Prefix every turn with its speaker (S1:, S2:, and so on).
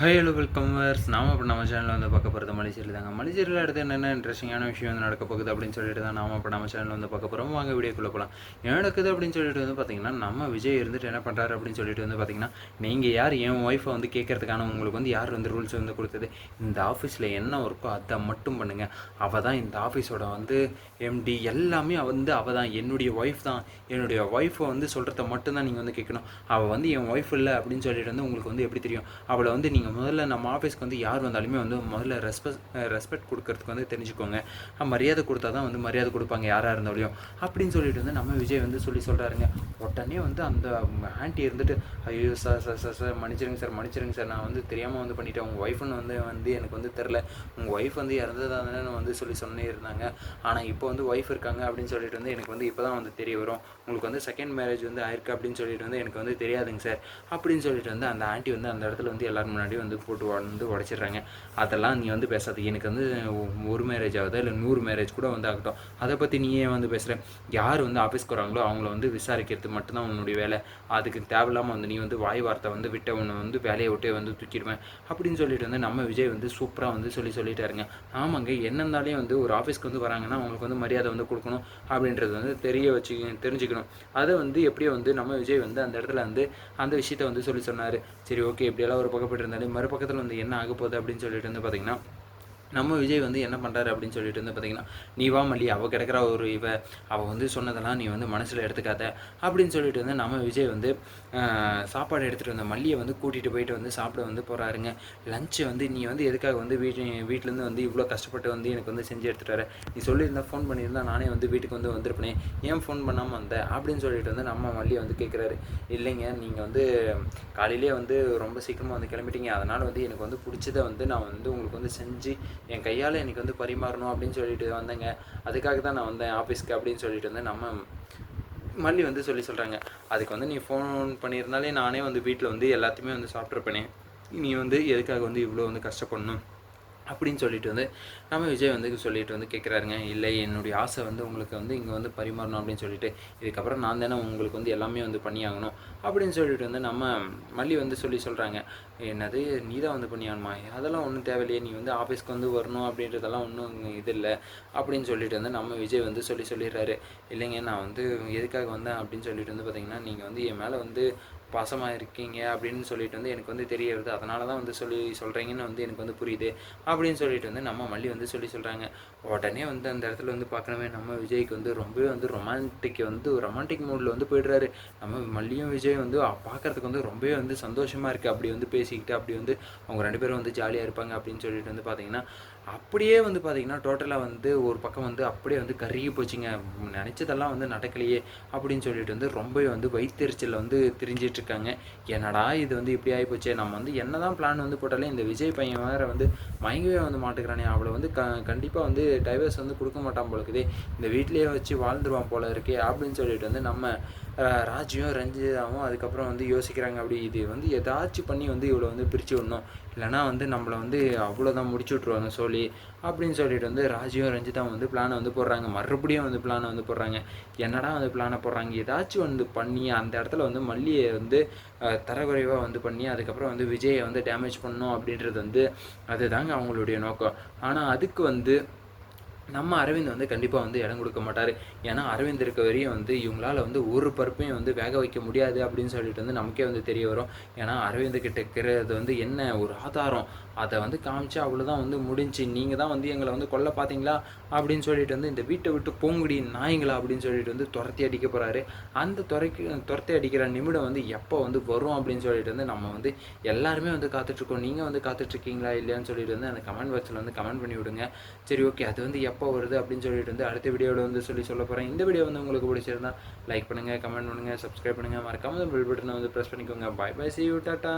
S1: High hello வெல்கமர்ஸ் நாம இப்போ நம்ம சேனலில் வந்து பார்க்க போகிறது மலேசியில் தாங்க. மலேசியில் அடுத்து என்னென்ன இன்ட்ரெஸ்டிங்கான விஷயம் வந்து நடக்க போகுது அப்படின்னு சொல்லிட்டு தான் நாம இப்போ நம்ம சேனலில் வந்து பார்க்க போகிறோம் வாங்க வீடியோக்குள்ளே போகலாம் என்ன நடக்குது அப்படின்னு சொல்லிட்டு வந்து பார்த்தீங்கன்னா நம்ம விஜய் இருந்துட்டு என்ன பண்ணுறாரு அப்படின்னு சொல்லிட்டு வந்து பார்த்தீங்கன்னா நீங்கள் யார்? என் ஒய்ஃபை வந்து கேட்கறதுக்கான உங்களுக்கு வந்து யார் வந்து ரூல்ஸ் வந்து கொடுத்தது? இந்த ஆஃபீஸில் என்ன ஒர்க்கோ அதை மட்டும் பண்ணுங்கள் அவள் தான் இந்த ஆஃபீஸோட வந்து எம்டி எல்லாமே வந்து அவள் தான். என்னுடைய ஒய்ஃப் தான். என்னுடைய ஒய்ஃபை வந்து சொல்கிறத மட்டும்தான் நீங்கள் வந்து கேட்கணும். அவள் வந்து என் ஒய்ஃப் இல்லை அப்படின்னு சொல்லிட்டு வந்து உங்களுக்கு வந்து எப்படி தெரியும்? அவளை வந்து நீங்கள் முதல்ல நம்ம ஆஃபீஸ்க்கு வந்து யார் வந்தாலுமே வந்து முதல்ல ரெஸ்பெக்ட் ரெஸ்பெக்ட் கொடுக்கறதுக்கு வந்து தெரிஞ்சுக்கோங்க. மரியாதை கொடுத்தா தான் வந்து மரியாதை கொடுப்பாங்க யாராக இருந்தாலையும் அப்படின்னு சொல்லிட்டு வந்து நம்ம விஜய் வந்து சொல்லி சொல்கிறாருங்க உடனே வந்து அந்த ஆன்ட்டி இருந்துட்டு ஐயோ சார் சார் சார் சார் மன்னிச்சிருங்க சார் மன்னிச்சிருங்க சார் நான் வந்து தெரியாமல் வந்து பண்ணிட்டேன். உங்கள் ஒய்ஃப்னு வந்து வந்து எனக்கு வந்து தெரில உங்கள் ஒய்ஃப் வந்து இறந்ததானு வந்து சொல்லி சொன்னே இருந்தாங்க. ஆனால் இப்போ வந்து ஒய்ஃப் இருக்காங்க அப்படின்னு சொல்லிட்டு வந்து எனக்கு வந்து இப்போ தான் வந்து தெரிய வரும். உங்களுக்கு வந்து செகண்ட் மேரேஜ் வந்து ஆயிருக்கு அப்படின்னு சொல்லிட்டு வந்து எனக்கு வந்து தெரியாதுங்க சார் அப்படின்னு சொல்லிட்டு வந்து அந்த ஆண்டி வந்து அந்த இடத்துல வந்து எல்லாரும் முன்னாடி வந்து போட்டு வந்து உடச்சிடுறாங்க. அதெல்லாம் நீ வந்து பேசாது. எனக்கு வந்து ஒரு மேரேஜ் ஆகுதா இல்லை நூறு மேரேஜ் கூட வந்து ஆகட்டும். அதை பற்றி நீ ஏன் வந்து பேசுகிற யார் வந்து ஆஃபீஸ்க்கு வராங்களோ அவங்கள வந்து விசாரிக்கிறது மட்டும்தான் உன்னுடைய வேலை. அதுக்கு தேவையில்லாமல் வந்து நீ வந்து வாய் வார்த்தை வந்து விட்ட உன்னை வந்து வேலையை விட்டே வந்து தூக்கிடுவேன். அப்படின்னு சொல்லிட்டு வந்து நம்ம விஜய் வந்து சூப்பராக வந்து சொல்லி சொல்லிட்டாருங்க. ஆமாங்க என்னந்தாலே வந்து ஒரு ஆஃபீஸ்க்கு வந்து வராங்கன்னா அவங்களுக்கு வந்து மரியாதை வந்து கொடுக்கணும் அப்படின்றது வந்து தெரிய வச்சு தெரிஞ்சுக்கணும். அதை வந்து எப்படியோ வந்து நம்ம விஜய் வந்து அந்த இடத்துல வந்து அந்த விஷயத்த வந்து சொல்லி சொன்னார். சரி ஓகே எப்படியெல்லாம் ஒரு பக்கப்பட்டு இருந்தாலும் மறுபக்கத்தில் வந்து என்ன ஆக போகுது அப்படின்னு சொல்லிட்டு வந்து பார்த்தீங்கன்னா நம்ம விஜய் வந்து என்ன பண்ணுறாரு அப்படின்னு சொல்லிட்டு வந்து பார்த்தீங்கன்னா நீ வா மல்லி அவள் கிடக்கிற ஒரு இவ அவள் வந்து சொன்னதெல்லாம் நீ வந்து மனசில் எடுத்துக்காத. அப்படின்னு சொல்லிட்டு வந்து நம்ம விஜய் வந்து சாப்பாடு எடுத்துகிட்டு வந்த மல்லியை வந்து கூட்டிகிட்டு போயிட்டு வந்து சாப்பிட வந்து போகிறாருங்க லஞ்சை வந்து நீ வந்து எதுக்காக வந்து வீட்டு வீட்டிலேருந்து வந்து இவ்வளோ கஷ்டப்பட்டு வந்து எனக்கு வந்து செஞ்சு எடுத்துகிட்டு வர? நீ சொல்லியிருந்தா ஃபோன் பண்ணியிருந்தா நானே வந்து வீட்டுக்கு வந்து வந்திருப்பேன். ஏன் ஃபோன் பண்ணாமல் வந்த? அப்படின்னு சொல்லிட்டு வந்து நம்ம மல்லியை வந்து கேட்குறாரு இல்லைங்க நீங்கள் வந்து காலையிலே வந்து ரொம்ப சீக்கிரமாக வந்து கிளம்பிட்டீங்க. அதனால் வந்து எனக்கு வந்து பிடிச்சதை வந்து நான் வந்து உங்களுக்கு வந்து செஞ்சு என் கையால் எனக்கு வந்து பரிமாறணும் அப்படின்னு சொல்லிட்டு வந்தேங்க. அதுக்காக தான் நான் வந்தேன் ஆஃபீஸ்க்கு அப்படின்னு சொல்லிட்டு வந்து நம்ம மல்லி வந்து சொல்லி சொல்கிறாங்க அதுக்கு வந்து நீ ஃபோன் பண்ணியிருந்தாலே நானே வந்து வீட்டில் வந்து எல்லாத்தையுமே வந்து சாப்பிட்ருப்பேனே நீ வந்து எதுக்காக வந்து இவ்வளோ வந்து கஷ்டப்படணும்? அப்படின்னு சொல்லிட்டு வந்து நம்ம விஜய் வந்து சொல்லிட்டு வந்து கேட்குறாருங்க இல்லை என்னுடைய ஆசை வந்து உங்களுக்கு வந்து இங்கே வந்து பரிமாறணும் அப்படின்னு சொல்லிட்டு இதுக்கப்புறம் நான் தானே உங்களுக்கு வந்து எல்லாமே வந்து பண்ணியாகணும் அப்படின்னு சொல்லிட்டு வந்து நம்ம மல்லி வந்து சொல்லி சொல்கிறாங்க என்னது நீ தான் வந்து பண்ணியாகணுமா? அதெல்லாம் ஒன்றும் தேவையில்லையே நீ வந்து ஆஃபீஸ்க்கு வந்து வரணும் அப்படின்றதெல்லாம் ஒன்றும் இது இல்லை அப்படின்னு சொல்லிட்டு வந்து நம்ம விஜய் வந்து சொல்லி சொல்லிடுறாரு. இல்லைங்க நான் வந்து எதுக்காக வந்தேன் அப்படின்னு சொல்லிட்டு வந்து பார்த்திங்கன்னா நீங்கள் வந்து என் மேலே வந்து பாசமாக இருக்கீங்க அப்படின்னு சொல்லிட்டு வந்து எனக்கு வந்து தெரிய வருது அதனால தான் வந்து சொல்லி சொல்கிறீங்கன்னு வந்து எனக்கு வந்து புரியுது அப்படின்னு சொல்லிட்டு வந்து நம்ம மல்லி வந்து சொல்லி சொல்கிறாங்க உடனே வந்து அந்த இடத்துல வந்து பார்க்கணுமே நம்ம விஜய்க்கு வந்து ரொம்பவே வந்து ரொமான்டிக் வந்து ரொமான்டிக் மூடில் வந்து போயிடுறாரு. நம்ம மல்லியும் விஜய் வந்து பார்க்கறதுக்கு வந்து ரொம்பவே வந்து சந்தோஷமாக இருக்குது அப்படி வந்து பேசிக்கிட்டு அப்படி வந்து அவங்க ரெண்டு பேரும் வந்து ஜாலியாக இருப்பாங்க அப்படின்னு சொல்லிட்டு வந்து பார்த்தீங்கன்னா அப்படியே வந்து பார்த்தீங்கன்னா டோட்டலாக வந்து ஒரு பக்கம் வந்து அப்படியே வந்து கருகி போச்சுங்க. நினச்சதெல்லாம் வந்து நடக்கலையே அப்படின்னு சொல்லிட்டு வந்து ரொம்பவே வந்து வயிற்றுச்சலில் வந்து திரிஞ்சிட்டு இருக்காங்க. என்னடா இது வந்து இப்படி ஆகிப்போச்சே நம்ம வந்து என்னதான் பிளான் வந்து போட்டாலே இந்த விஜய் பையன் வேறு வந்து மயங்கவே வந்து மாட்டுக்கிறானே. அவளை வந்து க கண்டிப்பாக வந்து டைவர்ஸ் வந்து கொடுக்க மாட்டான் போல இருக்குது இந்த வீட்லேயே வச்சு வாழ்ந்துருவான் போல இருக்கே அப்படின்னு சொல்லிட்டு வந்து நம்ம அஹ், ராஜியும் ரஞ்சிதாவும் அதுக்கப்புறம் வந்து யோசிக்கிறாங்க. அப்படி இது வந்து ஏதாச்சும் பண்ணி வந்து இவ்வளோ வந்து பிரித்து விடணும். இல்லைனா வந்து நம்மளை வந்து அவ்வளோதான் முடிச்சு விட்ருவாங்க சொல்லி அப்படின்னு சொல்லிட்டு வந்து ராஜியும் ரஞ்சிதாவும் வந்து பிளானை வந்து போடுறாங்க. மறுபடியும் வந்து பிளானை வந்து போடுறாங்க. என்னடா வந்து பிளானை போடுறாங்க? ஏதாச்சும் வந்து பண்ணி அந்த இடத்துல வந்து மல்லியை வந்து தரக்குறைவாக வந்து பண்ணி அதுக்கப்புறம் வந்து விஜயை வந்து டேமேஜ் பண்ணணும் அப்படின்றது வந்து அதுதாங்க அவங்களுடைய நோக்கம். ஆனால் அதுக்கு வந்து நம்ம அரவிந்த் வந்து கண்டிப்பாக வந்து இடம் கொடுக்க மாட்டார். ஏன்னா அரவிந்த் இருக்க வரையும் வந்து இவங்களால் வந்து ஒரு பருப்பையும் வந்து வேக வைக்க முடியாது அப்படின்னு சொல்லிட்டு வந்து நமக்கே வந்து தெரிய வரும். ஏன்னா அரவிந்த் கிட்ட இருக்கிறது வந்து என்ன ஒரு ஆதாரம்? அதை வந்து காமிச்சு அவ்வளோதான் வந்து முடிஞ்சு நீங்கள் தான் வந்து எங்களை வந்து கொல்ல பார்த்தீங்களா? அப்படின்னு சொல்லிட்டு வந்து இந்த வீட்டை விட்டு போங்குடி நாய்ங்களா அப்படின்னு சொல்லிட்டு வந்து துரத்தி அடிக்க போகிறாரு அந்த துறைக்கு துரத்தி அடிக்கிற நிமிடம் வந்து எப்போ வந்து வரும் அப்படின்னு சொல்லிட்டு வந்து நம்ம வந்து எல்லாருமே வந்து காத்துட்ருக்கோம் நீங்கள் வந்து காத்துட்ருக்கீங்களா இல்லையான்னு சொல்லிட்டு வந்து அந்த கமெண்ட் பாக்ஸில் வந்து கமெண்ட் பண்ணி விடுங்க. சரி ஓகே. அது வந்து எப்போ எப்போ வருது அப்படின்னு சொல்லிட்டு வந்து அடுத்த வீடியோவில் வந்து சொல்லி சொல்ல போகிறேன் இந்த வீடியோ வந்து உங்களுக்கு பிடிச்சிருந்தா லைக் பண்ணுங்கள் கமெண்ட் பண்ணுங்கள் சப்ஸ்கிரைப் பண்ணுங்கள் மறக்காமல் பெல் பட்டனை வந்து ப்ரெஸ் பண்ணிக்கோங்க. Bye bye see you tata